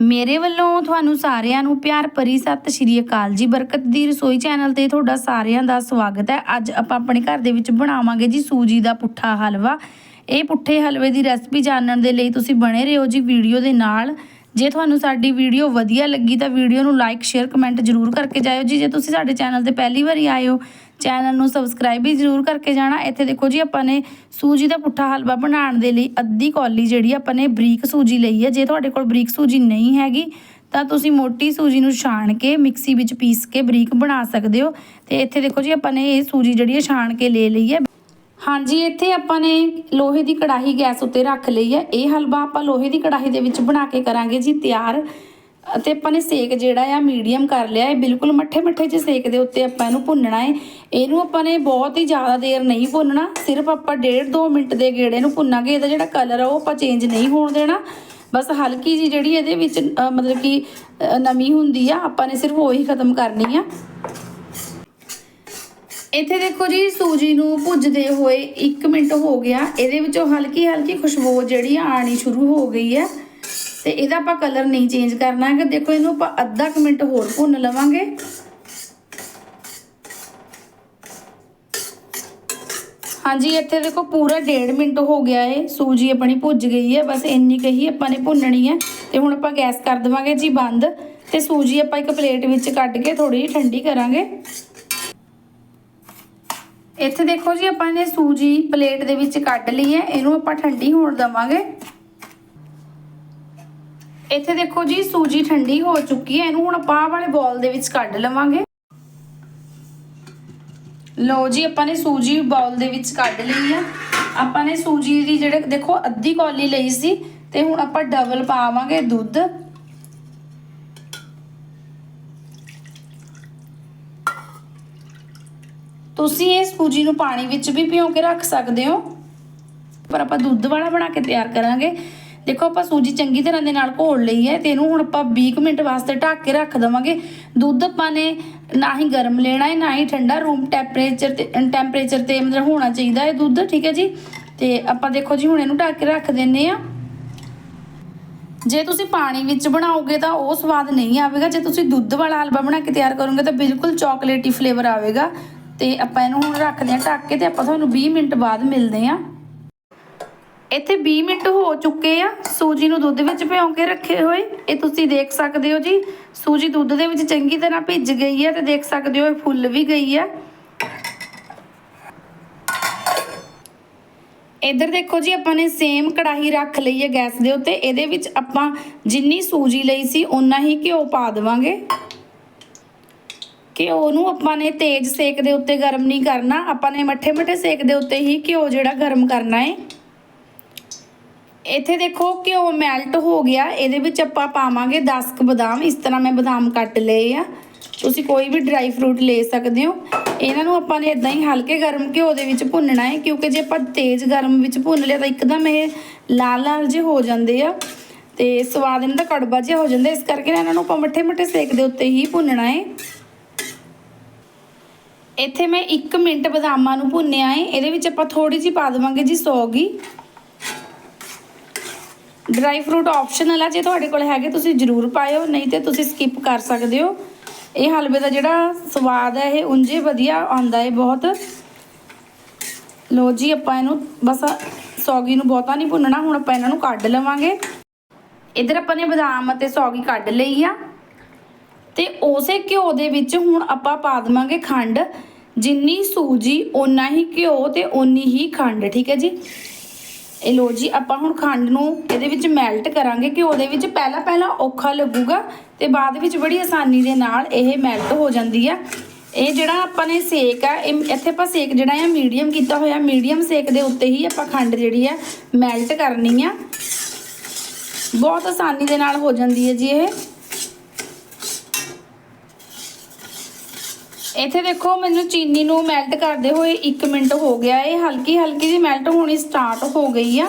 ਮੇਰੇ ਵੱਲੋਂ ਤੁਹਾਨੂੰ ਸਾਰਿਆਂ ਨੂੰ ਪਿਆਰ ਭਰੀ ਸਤਿ ਸ਼੍ਰੀ ਅਕਾਲ ਜੀ। ਬਰਕਤ ਦੀ ਰਸੋਈ ਚੈਨਲ ਤੇ ਤੁਹਾਡਾ ਸਾਰਿਆਂ ਦਾ ਸਵਾਗਤ ਹੈ। ਅੱਜ ਆਪਾਂ ਆਪਣੇ ਘਰ ਦੇ ਵਿੱਚ ਬਣਾਵਾਂਗੇ ਜੀ ਸੂਜੀ ਦਾ ਪੁੱਠਾ ਹਲਵਾ। ਇਹ ਪੁੱਠੇ ਹਲਵੇ ਦੀ ਰੈਸਪੀ ਜਾਣਨ ਦੇ ਲਈ ਤੁਸੀਂ ਬਣੇ ਰਹੋ ਜੀ ਵੀਡੀਓ ਦੇ ਨਾਲ। ਜੇ ਤੁਹਾਨੂੰ ਸਾਡੀ ਵੀਡੀਓ ਵਧੀਆ ਲੱਗੀ ਤਾਂ ਵੀਡੀਓ ਨੂੰ ਲਾਈਕ, ਸ਼ੇਅਰ, ਕਮੈਂਟ ਜ਼ਰੂਰ ਕਰਕੇ ਜਾਇਓ ਜੀ। ਜੇ ਤੁਸੀਂ ਸਾਡੇ ਚੈਨਲ ਤੇ ਪਹਿਲੀ ਵਾਰੀ ਆਏ ਹੋ ਚੈਨਲ ਨੂੰ ਸਬਸਕ੍ਰਾਈਬ ਵੀ ਜ਼ਰੂਰ ਕਰਕੇ ਜਾਣਾ। ਇੱਥੇ ਦੇਖੋ ਜੀ, ਆਪਾਂ ਨੇ ਸੂਜੀ ਦਾ ਪੁੱਠਾ ਹਲਵਾ ਬਣਾਉਣ ਦੇ ਲਈ ਅੱਧੀ ਕੌਲੀ ਜਿਹੜੀ ਆਪਾਂ ਨੇ ਬਰੀਕ ਸੂਜੀ ਲਈ ਹੈ ਜੇ ਤੁਹਾਡੇ ਕੋਲ ਬਰੀਕ ਸੂਜੀ ਨਹੀਂ ਹੈਗੀ, ਤਾਂ ਤੁਸੀਂ ਮੋਟੀ ਸੂਜੀ ਨੂੰ ਛਾਣ ਕੇ ਮਿਕਸੀ ਵਿੱਚ ਪੀਸ ਕੇ ਬਰੀਕ ਬਣਾ ਸਕਦੇ ਹੋ। ਤੇ ਇੱਥੇ ਦੇਖੋ ਜੀ, ਆਪਾਂ ਨੇ ਇਹ ਸੂਜੀ ਜਿਹੜੀ ਹੈ ਛਾਣ ਕੇ ਲੈ ਲਈ ਹੈ ਹਾਂਜੀ, ਇੱਥੇ ਆਪਾਂ ਨੇ ਲੋਹੇ ਦੀ ਕੜਾਹੀ ਗੈਸ ਉੱਤੇ ਰੱਖ ਲਈ ਹੈ ਇਹ ਹਲਵਾ ਆਪਾਂ ਲੋਹੇ ਦੀ ਕੜਾਹੀ ਦੇ ਵਿੱਚ ਬਣਾ ਕੇ ਕਰਾਂਗੇ ਜੀ, ਤਿਆਰ। ਅਤੇ ਆਪਾਂ ਨੇ ਸੇਕ ਜਿਹੜਾ ਆ ਮੀਡੀਅਮ ਕਰ ਲਿਆ। ਹੈ ਬਿਲਕੁਲ ਮੱਠੇ ਮੱਠੇ ਜਿਹੇ ਸੇਕ ਦੇ ਉੱਤੇ ਆਪਾਂ ਇਹਨੂੰ ਭੁੰਨਣਾ ਹੈ ਇਹਨੂੰ ਆਪਾਂ ਨੇ ਬਹੁਤ ਹੀ ਜ਼ਿਆਦਾ ਦੇਰ ਨਹੀਂ ਭੁੰਨਣਾ। ਸਿਰਫ ਆਪਾਂ 1.5 2 ਮਿੰਟ ਦੇ ਗੇੜੇ ਨੂੰ ਭੁੰਨਾਂਗੇ। ਇਹਦਾ ਜਿਹੜਾ ਕਲਰ ਆ ਉਹ ਆਪਾਂ ਚੇਂਜ ਨਹੀਂ ਹੋਣ ਦੇਣਾ। ਬਸ ਹਲਕੀ ਜੀ ਜਿਹੜੀ ਇਹਦੇ ਵਿੱਚ ਮਤਲਬ ਕਿ ਅ, ਨਮੀ ਹੁੰਦੀ ਆ ਆਪਾਂ ਨੇ ਸਿਰਫ ਉਹੀ ਖਤਮ ਕਰਨੀ ਆ। ਇੱਥੇ ਦੇਖੋ ਜੀ ਸੂਜੀ ਨੂੰ ਭੁੱਜਦੇ ਹੋਏ 1 ਮਿੰਟ ਹੋ ਗਿਆ। ਇਹਦੇ ਵਿੱਚੋਂ ਹਲਕੀ ਹਲਕੀ ਖੁਸ਼ਬੂ ਜਿਹੜੀ ਆ ਆਣੀ ਸ਼ੁਰੂ ਹੋ ਗਈ ਹੈ ਤੇ ਇਹਦਾ ਆਪਾਂ ਕਲਰ ਨਹੀਂ ਚੇਂਜ ਕਰਨਾ ਹੈਗਾ। ਦੇਖੋ, ਇਹਨੂੰ ਆਪਾਂ ਅੱਧਾ ਕੁ ਮਿੰਟ ਹੋਰ ਭੁੰਨ ਲਵਾਂਗੇ। ਹਾਂਜੀ, ਇੱਥੇ ਦੇਖੋ ਪੂਰਾ 1.5 ਮਿੰਟ ਹੋ ਗਿਆ ਏ। ਸੂਜੀ ਆਪਣੀ ਭੁੱਜ ਗਈ ਹੈ ਬਸ ਇੰਨੀ ਕਹੀ ਆਪਾਂ ਨੇ ਭੁੰਨਣੀ ਹੈ ਤੇ ਹੁਣ ਆਪਾਂ ਗੈਸ ਕਰ ਦੇਵਾਂਗੇ ਜੀ ਬੰਦ। ਤੇ ਸੂਜੀ ਆਪਾਂ ਇੱਕ ਪਲੇਟ ਵਿੱਚ ਕੱਢ ਕੇ ਥੋੜੀ ਜਿਹੀ ਠੰਡੀ ਕਰਾਂਗੇ। ਇੱਥੇ ਦੇਖੋ ਜੀ ਆਪਾਂ ਨੇ ਸੂਜੀ ਪਲੇਟ ਦੇ ਵਿੱਚ ਕੱਢ ਲਈ ਹੈ ਇਹਨੂੰ ਆਪਾਂ ਠੰਡੀ ਹੋਣ ਦਵਾਂਗੇ। ਇੱਥੇ ਦੇਖੋ ਜੀ, ਸੂਜੀ ਠੰਡੀ ਹੋ ਚੁੱਕੀ ਹੈ। ਇਹਨੂੰ ਹੁਣ ਆਪਾਂ ਆਹ ਵਾਲੇ ਬੋਲ ਦੇ ਵਿੱਚ ਕੱਢ ਲਵਾਂਗੇ। ਲਓ ਜੀ, ਆਪਾਂ ਨੇ ਸੂਜੀ ਬਾਉਲ ਦੇ ਵਿੱਚ ਕੱਢ ਲਈ ਆ ਆਪਾਂ ਨੇ ਸੂਜੀ ਦੀ ਜਿਹੜੇ, ਦੇਖੋ, ਅੱਧੀ ਕੌਲੀ ਲਈ ਸੀ ਤੇ ਹੁਣ ਆਪਾਂ ਡਬਲ ਪਾਵਾਂਗੇ ਦੁੱਧ। ਤੁਸੀਂ ਇਹ ਸੂਜੀ ਨੂੰ ਪਾਣੀ ਵਿੱਚ ਵੀ ਭਿਓ ਕੇ ਰੱਖ ਸਕਦੇ ਹੋ, ਪਰ ਆਪਾਂ ਦੁੱਧ ਵਾਲਾ ਬਣਾ ਕੇ ਤਿਆਰ ਕਰਾਂਗੇ। ਦੇਖੋ ਆਪਾਂ ਸੂਜੀ ਚੰਗੀ ਤਰ੍ਹਾਂ ਦੇ ਨਾਲ ਘੋਲ ਲਈ ਹੈ ਤੇ ਇਹਨੂੰ ਹੁਣ ਆਪਾਂ 20 ਕੁ ਮਿੰਟ ਵਾਸਤੇ ਢੱਕ ਕੇ ਰੱਖ ਦਵਾਂਗੇ। ਦੁੱਧ ਆਪਾਂ ਨੇ ਨਾ ਹੀ ਗਰਮ ਲੈਣਾ ਹੈ, ਨਾ ਹੀ ਠੰਡਾ। ਰੂਮ ਟੈਂਪਰੇਚਰ ਤੇ ਟੈਂਪਰੇਚਰ ਤੇ ਮਤਲਬ ਹੋਣਾ ਚਾਹੀਦਾ ਹੈ ਦੁੱਧ, ਠੀਕ ਹੈ ਜੀ? ਤੇ ਆਪਾਂ ਦੇਖੋ ਜੀ, ਹੁਣ ਇਹਨੂੰ ਢੱਕ ਕੇ ਰੱਖ ਦਿੰਨੇ ਆ ਜੇ ਤੁਸੀਂ ਪਾਣੀ ਵਿੱਚ ਬਣਾਓਗੇ ਤਾਂ ਉਹ ਸਵਾਦ ਨਹੀਂ ਆਵੇਗਾ। ਜੇ ਤੁਸੀਂ ਦੁੱਧ ਵਾਲਾ ਹਲਵਾ ਬਣਾ ਕੇ ਤਿਆਰ ਕਰੋਗੇ ਤਾਂ ਬਿਲਕੁਲ ਚਾਕਲੇਟੀ ਫਲੇਵਰ ਆਵੇਗਾ। ਤੇ ਆਪਾਂ ਇਹਨੂੰ ਹੁਣ ਰੱਖਦੇ ਆ ਢੱਕ ਕੇ ਤੇ ਆਪਾਂ ਤੁਹਾਨੂੰ 20 ਮਿੰਟ ਬਾਅਦ ਮਿਲਦੇ ਆ ਇੱਥੇ 20 ਮਿੰਟ ਹੋ ਚੁੱਕੇ ਆ। ਸੂਜੀ ਨੂੰ ਦੁੱਧ ਵਿੱਚ ਭਿਉਂ ਕੇ ਰੱਖੇ ਹੋਏ। ਇਹ ਤੁਸੀਂ ਦੇਖ ਸਕਦੇ ਹੋ ਜੀ। ਸੂਜੀ ਦੁੱਧ ਦੇ ਵਿੱਚ ਚੰਗੀ ਤਰ੍ਹਾਂ ਭਿੱਜ ਗਈ ਹੈ ਤੇ ਦੇਖ ਸਕਦੇ ਹੋ ਇਹ ਫੁੱਲ ਵੀ ਗਈ ਹੈ ਇੱਧਰ ਦੇਖੋ ਜੀ, ਆਪਾਂ ਨੇ ਸੇਮ ਕੜਾਹੀ ਰੱਖ ਲਈ ਹੈ ਗੈਸ ਦੇ ਉੱਤੇ। ਇਹਦੇ ਵਿੱਚ ਆਪਾਂ ਜਿੰਨੀ ਸੂਜੀ ਲਈ ਸੀ ਉਨਾ ਹੀ ਘਿਓ ਪਾ ਦੇਵਾਂਗੇ। ਘਿਓ ਨੂੰ ਆਪਾਂ ਨੇ ਤੇਜ਼ ਸੇਕ ਦੇ ਉੱਤੇ ਗਰਮ ਨਹੀਂ ਕਰਨਾ। ਆਪਾਂ ਨੇ ਮੱਠੇ ਮੱਠੇ ਸੇਕ ਦੇ ਉੱਤੇ ਹੀ ਘਿਓ ਜਿਹੜਾ ਗਰਮ ਕਰਨਾ ਹੈ ਇੱਥੇ ਦੇਖੋ ਘਿਓ ਮੈਲਟ ਹੋ ਗਿਆ। ਇਹਦੇ ਵਿੱਚ ਆਪਾਂ ਪਾਵਾਂਗੇ 10 ਕ ਬਦਾਮ। ਇਸ ਤਰ੍ਹਾਂ ਮੈਂ ਬਦਾਮ ਕੱਟ ਲਏ ਆ। ਤੁਸੀਂ ਕੋਈ ਵੀ ਡਰਾਈ ਫਰੂਟ ਲੈ ਸਕਦੇ ਹੋ। ਇਹਨਾਂ ਨੂੰ ਆਪਾਂ ਨੇ ਇਦਾਂ ਹੀ ਹਲਕੇ ਗਰਮ ਘਿਓ ਦੇ ਵਿੱਚ ਭੁੰਨਣਾ ਹੈ, ਕਿਉਂਕਿ ਜੇ ਆਪਾਂ ਤੇਜ਼ ਗਰਮ ਵਿੱਚ ਭੁੰਨ ਲਿਆ ਤਾਂ ਇੱਕਦਮ ਇਹ ਲਾਲ ਲਾਲ ਜਿਹੇ ਹੋ ਜਾਂਦੇ ਆ ਤੇ ਸਵਾਦ ਇਹਨਾਂ ਦਾ ਕੜਵਾ ਜਿਹਾ ਹੋ ਜਾਂਦਾ। ਇਸ ਕਰਕੇ ਨਾ ਇਹਨਾਂ ਨੂੰ ਆਪਾਂ ਮੱਠੇ ਮੱਠੇ ਸੇਕ ਦੇ ਉੱਤੇ ਹੀ ਭੁੰਨਣਾ ਹੈ। ਇੱਥੇ ਮੈਂ 1 ਮਿੰਟ ਬਦਾਮਾਂ ਨੂੰ ਭੁੰਨਿਆ ਹੈ। ਇਹਦੇ ਵਿੱਚ ਆਪਾਂ ਥੋੜੀ ਜਿਹੀ ਪਾ ਦੇਵਾਂਗੇ ਜੀ ਸੌਗੀ ਡਰਾਈ ਫਰੂਟ ਆਪਸ਼ਨਲ ਆ ਜੇ ਤੁਹਾਡੇ ਕੋਲ ਹੈਗੇ, ਤੁਸੀਂ ਜ਼ਰੂਰ ਪਾਇਓ, ਨਹੀਂ ਤੇ ਤੁਸੀਂ ਸਕਿਪ ਕਰ ਸਕਦੇ ਹੋ। ਇਹ ਹਲਵੇ ਦਾ ਜਿਹੜਾ ਸਵਾਦ ਹੈ, ਇਹ ਉਂਝੇ ਵਧੀਆ ਆਉਂਦਾ ਹੈ ਬਹੁਤ। ਲੋ ਜੀ, ਆਪਾਂ ਇਹਨੂੰ ਬਸ ਸੌਗੀ ਨੂੰ ਬਹੁਤਾ ਨਹੀਂ ਭੁੰਨਣਾ, ਹੁਣ ਆਪਾਂ ਇਹਨਾਂ ਨੂੰ ਕੱਢ ਲਵਾਂਗੇ। ਇਧਰ ਆਪਾਂ ਨੇ ਬਦਾਮ ਅਤੇ ਸੌਗੀ ਕੱਢ ਲਈ ਆ। ਤੇ ਉਸੇ ਘਿਓ ਦੇ ਵਿੱਚ ਹੁਣ ਆਪਾਂ ਪਾ ਦੇਵਾਂਗੇ ਖੰਡ। ਜਿੰਨੀ ਸੂਜੀ, ਓਨਾ ਹੀ ਘਿਓ ਤੇ ਓਨੀ ਹੀ ਖੰਡ, ਠੀਕ ਹੈ ਜੀ? ਇਹ ਲੋ ਜੀ, ਆਪਾਂ ਹੁਣ ਖੰਡ ਨੂੰ ਇਹਦੇ ਵਿੱਚ ਮੈਲਟ ਕਰਾਂਗੇ। ਘਿਓ ਦੇ ਵਿੱਚ ਪਹਿਲਾਂ ਪਹਿਲਾਂ ਔਖਾ ਲੱਗੂਗਾ ਤੇ ਬਾਅਦ ਵਿੱਚ ਬੜੀ ਆਸਾਨੀ ਦੇ ਨਾਲ ਇਹ ਮੈਲਟ ਹੋ ਜਾਂਦੀ ਆ। ਇਹ ਜਿਹੜਾ ਆਪਾਂ ਨੇ ਸੇਕ ਆ, ਇਹ ਇੱਥੇ ਆਪਾਂ ਸੇਕ ਜਿਹੜਾ ਆ ਮੀਡੀਅਮ ਕੀਤਾ ਹੋਇਆ। ਮੀਡੀਅਮ ਸੇਕ ਦੇ ਉੱਤੇ ਹੀ ਆਪਾਂ ਖੰਡ ਜਿਹੜੀ ਆ ਮੈਲਟ ਕਰਨੀ ਆ। ਬਹੁਤ ਆਸਾਨੀ ਦੇ ਨਾਲ ਹੋ ਜਾਂਦੀ ਹੈ ਜੀ ਇਹ। ਇੱਥੇ ਦੇਖੋ, ਮੈਨੂੰ ਚੀਨੀ ਨੂੰ ਮੈਲਟ ਕਰਦੇ ਹੋਏ 1 ਮਿੰਟ ਹੋ ਗਿਆ ਇਹ ਹਲਕੀ ਹਲਕੀ ਜਿਹੀ ਮੈਲਟ ਹੋਣੀ ਸਟਾਰਟ ਹੋ ਗਈ ਆ।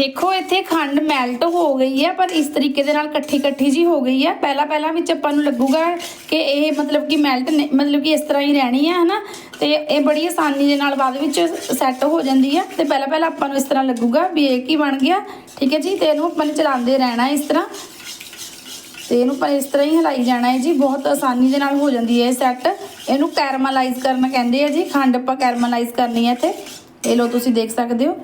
ਦੇਖੋ, ਇੱਥੇ ਖੰਡ ਮੈਲਟ ਹੋ ਗਈ ਹੈ, ਪਰ ਇਸ ਤਰੀਕੇ ਦੇ ਨਾਲ ਇਕੱਠੀ ਇਕੱਠੀ ਜੀ ਹੋ ਗਈ ਹੈ। ਪਹਿਲਾਂ ਪਹਿਲਾਂ ਵਿੱਚ ਆਪਾਂ ਨੂੰ ਲੱਗੂਗਾ ਕਿ ਇਹ ਮਤਲਬ ਕਿ ਮੈਲਟ ਮਤਲਬ ਕਿ ਇਸ ਤਰ੍ਹਾਂ ਹੀ ਰਹਿਣੀ ਹੈ, ਹਨਾ? ਤੇ ਇਹ ਬੜੀ ਆਸਾਨੀ ਦੇ ਨਾਲ ਬਾਅਦ ਵਿੱਚ ਸੈੱਟ ਹੋ ਜਾਂਦੀ ਹੈ। ਤੇ ਪਹਿਲਾਂ ਪਹਿਲਾਂ ਆਪਾਂ ਨੂੰ ਇਸ ਤਰ੍ਹਾਂ ਲੱਗੂਗਾ ਵੀ ਇਹ ਕੀ ਬਣ ਗਿਆ। ਠੀਕ ਹੈ ਜੀ? ਤੇ ਇਹਨੂੰ ਆਪਾਂ ਨੇ ਚਲਾਉਂਦੇ ਰਹਿਣਾ ਇਸ ਤਰ੍ਹਾਂ। ਤੇ ਇਹਨੂੰ ਪਰ ਇਸ ਤਰ੍ਹਾਂ ਹੀ ਹਿਲਾਈ ਜਾਣਾ ਹੈ ਜੀ। ਬਹੁਤ ਆਸਾਨੀ ਦੇ ਨਾਲ ਹੋ ਜਾਂਦੀ ਹੈ ਇਹ ਸੈੱਟ ਇਹਨੂੰ ਕੈਰਮਲਾਈਜ਼ ਕਰਨਾ ਕਹਿੰਦੇ ਆ ਜੀ। ਖੰਡ ਆਪਾਂ ਕੈਰਮਲਾਈਜ਼ ਕਰਨੀ ਹੈ ਇੱਥੇ। ਇਹ ਲੋ ਤੁਸੀਂ ਦੇਖ ਸਕਦੇ ਹੋ।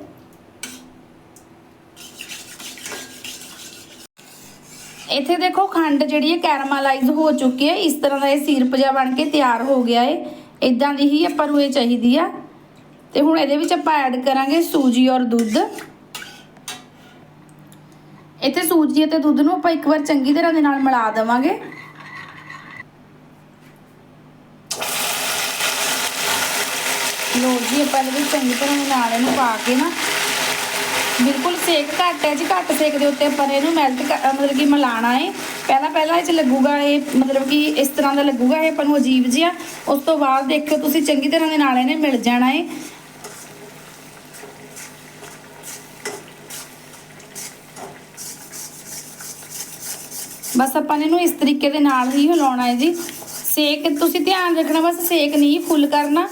ਇੱਥੇ ਦੇਖੋ ਖੰਡ ਜਿਹੜੀ ਹੈ ਕੈਰਮਲਾਈਜ਼ ਹੋ ਚੁੱਕੀ ਹੈ। ਇਸ ਤਰ੍ਹਾਂ ਦਾ ਇਹ ਸਿਰਪ ਜਿਹਾ ਬਣ ਕੇ ਤਿਆਰ ਹੋ ਗਿਆ ਹੈ ਇਦਾਂ ਦੀ ਹੀ ਆਪਾਂ ਨੂੰ ਇਹ ਚਾਹੀਦੀ ਆ। ਤੇ ਹੁਣ ਇਹਦੇ ਵਿੱਚ ਆਪਾਂ ਐਡ ਕਰਾਂਗੇ ਸੂਜੀ ਔਰ ਦੁੱਧ। ਇੱਥੇ ਸੂਜੀ ਅਤੇ ਦੁੱਧ ਨੂੰ ਆਪਾਂ ਇੱਕ ਵਾਰ ਚੰਗੀ ਤਰ੍ਹਾਂ ਦੇ ਨਾਲ ਮਿਲਾ ਦੇਵਾਂਗੇ। ਲੋ ਜੀ, ਆਪਾਂ ਇਹਦੇ ਵਿੱਚ ਚੰਗੀ ਤਰ੍ਹਾਂ ਦੇ ਨਾਲ ਇਹਨੂੰ ਪਾ ਕੇ ਨਾ ਬਿਲਕੁਲ ਸੇਕ ਘੱਟ ਹੈ ਜੀ, ਘੱਟ ਸੇਕ ਦੇ ਉੱਤੇ ਆਪਾਂ ਇਹਨੂੰ ਮੈਲਟ ਮਤਲਬ ਕਿ ਮਿਲਾਣਾ ਹੈ ਪਹਿਲਾਂ ਪਹਿਲਾਂ ਇਹ ਚ ਲੱਗੂਗਾ ਇਹ, ਮਤਲਬ ਕਿ ਇਸ ਤਰ੍ਹਾਂ ਦਾ ਲੱਗੂਗਾ ਇਹ ਆਪਾਂ ਨੂੰ ਅਜੀਬ ਜਿਹਾ। ਉਸ ਤੋਂ ਬਾਅਦ ਦੇਖਿਓ ਤੁਸੀਂ ਚੰਗੀ ਤਰ੍ਹਾਂ ਦੇ ਨਾਲ ਇਹਨੇ ਮਿਲ ਜਾਣਾ ਹੈ ਬਸ ਆਪਾਂ ਨੇ ਇਹਨੂੰ ਇਸ ਤਰੀਕੇ ਦੇ ਨਾਲ ਹੀ ਹਿਲਾਉਣਾ ਹੈ ਜੀ। ਸੇਕ ਤੁਸੀਂ ਧਿਆਨ ਰੱਖਣਾ, ਬਸ ਸੇਕ ਨਹੀਂ, ਫੁੱਲ ਕਰਨਾ।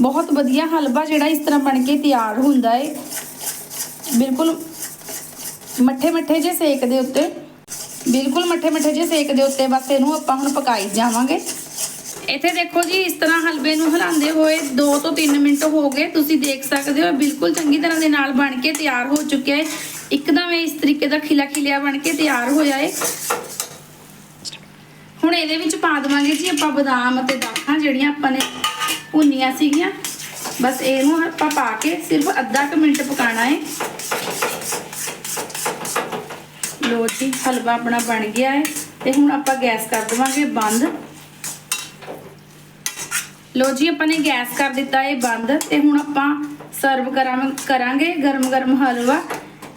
ਬਹੁਤ ਵਧੀਆ ਹਲਵਾ ਜਿਹੜਾ ਇਸ ਤਰ੍ਹਾਂ ਬਣ ਕੇ ਤਿਆਰ ਹੁੰਦਾ ਹੈ ਬਿਲਕੁਲ ਮੱਠੇ ਮੱਠੇ ਜੇ ਸੇਕ ਦੇ ਉੱਤੇ, ਬਿਲਕੁਲ ਮੱਠੇ ਮੱਠੇ ਜੇ ਸੇਕ ਦੇ ਉੱਤੇ ਬਸ ਇਹਨੂੰ ਆਪਾਂ ਹੁਣ ਪਕਾਈ ਜਾਵਾਂਗੇ। ਇੱਥੇ ਦੇਖੋ ਜੀ, ਇਸ ਤਰ੍ਹਾਂ ਹਲਵੇ ਨੂੰ ਹਿਲਾਉਂਦੇ ਹੋਏ 2 ਤੋਂ 3 ਮਿੰਟ ਹੋ ਗਏ, ਤੁਸੀਂ ਦੇਖ ਸਕਦੇ ਹੋ ਬਿਲਕੁਲ ਚੰਗੀ ਤਰ੍ਹਾਂ ਦੇ ਨਾਲ ਬਣ ਕੇ ਤਿਆਰ ਹੋ ਚੁੱਕਿਆ ਹੈ। ਇੱਕਦਮ ਇਹ ਇਸ ਤਰੀਕੇ ਦਾ ਖਿਲਾ ਖਿਲਿਆ ਬਣ ਕੇ ਤਿਆਰ ਹੋਇਆ ਹੈ। ਹੁਣ ਇਹਦੇ ਵਿੱਚ ਪਾ ਦੇਵਾਂਗੇ ਜੀ ਆਪਾਂ ਬਦਾਮ ਅਤੇ ਦਾਖਾਂ ਜਿਹੜੀਆਂ ਆਪਾਂ ਨੇ ਭੁੰਨੀਆਂ ਸੀਗੀਆਂ। ਬਸ ਇਹਨੂੰ ਆਪਾਂ ਪਾ ਕੇ ਸਿਰਫ ਅੱਧਾ ਕੁ ਮਿੰਟ ਪਕਾਣਾ ਹੈ। ਲੋ ਜੀ ਹਲਵਾ ਆਪਣਾ ਬਣ ਗਿਆ ਹੈ ਤੇ ਹੁਣ ਆਪਾਂ ਗੈਸ ਕਰ ਦੇਵਾਂਗੇ ਬੰਦ। ਲੋ ਜੀ ਆਪਾਂ ਨੇ ਗੈਸ ਕਰ ਦਿੱਤਾ ਹੈ ਬੰਦ ਤੇ ਹੁਣ ਆਪਾਂ ਸਰਵ ਕਰਾਂਗੇ ਗਰਮ ਗਰਮ ਹਲਵਾ।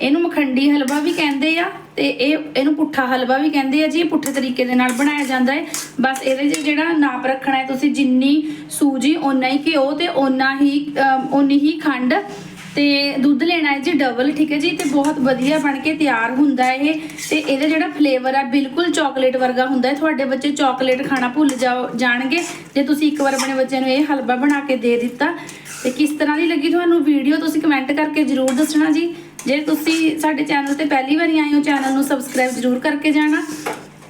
ਇਹਨੂੰ ਮਖੰਡੀ ਹਲਵਾ ਵੀ ਕਹਿੰਦੇ ਆ ਤੇ ਇਹ ਇਹਨੂੰ ਪੁੱਠਾ ਹਲਵਾ ਵੀ ਕਹਿੰਦੇ ਆ ਜੀ ਪੁੱਠੇ ਤਰੀਕੇ ਦੇ ਨਾਲ ਬਣਾਇਆ ਜਾਂਦਾ ਹੈ। ਬਸ ਇਹਦੇ 'ਚ ਜਿਹੜਾ ਨਾਪ ਰੱਖਣਾ ਹੈ ਤੁਸੀਂ ਜਿੰਨੀ ਸੂਜੀ ਓਨਾ ਹੀ ਘਿਓ ਤੇ ਓਨਾ ਹੀ ਅਮ, ਓਨੀ ਹੀ ਖੰਡ ਤੇ ਦੁੱਧ ਲੈਣਾ ਹੈ ਜੀ ਡਬਲ ਠੀਕ ਹੈ ਜੀ? ਤੇ ਬਹੁਤ ਵਧੀਆ ਬਣ ਕੇ ਤਿਆਰ ਹੁੰਦਾ ਹੈ ਇਹ। ਤੇ ਇਹਦਾ ਜਿਹੜਾ ਫਲੇਵਰ ਹੈ ਬਿਲਕੁਲ ਚਾਕਲੇਟ ਵਰਗਾ ਹੁੰਦਾ ਹੈ। ਤੁਹਾਡੇ ਬੱਚੇ ਚਾਕਲੇਟ ਖਾਣਾ ਭੁੱਲ ਜਾਓ ਜਾਣਗੇ। ਜੇ ਤੁਸੀਂ ਇੱਕ ਵਾਰ ਆਪਣੇ ਬੱਚਿਆਂ ਨੂੰ ਇਹ ਹਲਵਾ ਬਣਾ ਕੇ ਦੇ ਦਿੱਤਾ, ਤੇ ਕਿਸ ਤਰ੍ਹਾਂ ਦੀ ਲੱਗੀ ਤੁਹਾਨੂੰ ਵੀਡੀਓ ਤੁਸੀਂ ਕਮੈਂਟ ਕਰਕੇ ਜਰੂਰ ਦੱਸਣਾ ਜੀ। ਜੇ ਤੁਸੀਂ ਸਾਡੇ ਚੈਨਲ ਤੇ ਪਹਿਲੀ ਵਾਰੀ ਆਏ ਹੋ ਚੈਨਲ ਨੂੰ ਸਬਸਕ੍ਰਾਈਬ ਜਰੂਰ ਕਰਕੇ ਜਾਣਾ।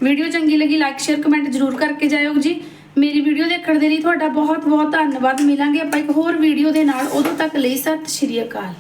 ਵੀਡੀਓ ਚੰਗੀ ਲੱਗੀ ਲਾਈਕ ਸ਼ੇਅਰ ਕਮੈਂਟ ਜਰੂਰ ਕਰਕੇ ਜਾਇਓ ਜੀ। ਮੇਰੀ ਵੀਡੀਓ ਦੇਖਣ ਦੇ ਲਈ ਤੁਹਾਡਾ ਬਹੁਤ ਬਹੁਤ ਧੰਨਵਾਦ। ਮਿਲਾਂਗੇ ਆਪਾਂ ਇੱਕ ਹੋਰ ਵੀਡੀਓ ਦੇ ਨਾਲ। ਉਦੋਂ ਤੱਕ ਲਈ ਸਤਿ ਸ਼੍ਰੀ ਅਕਾਲ।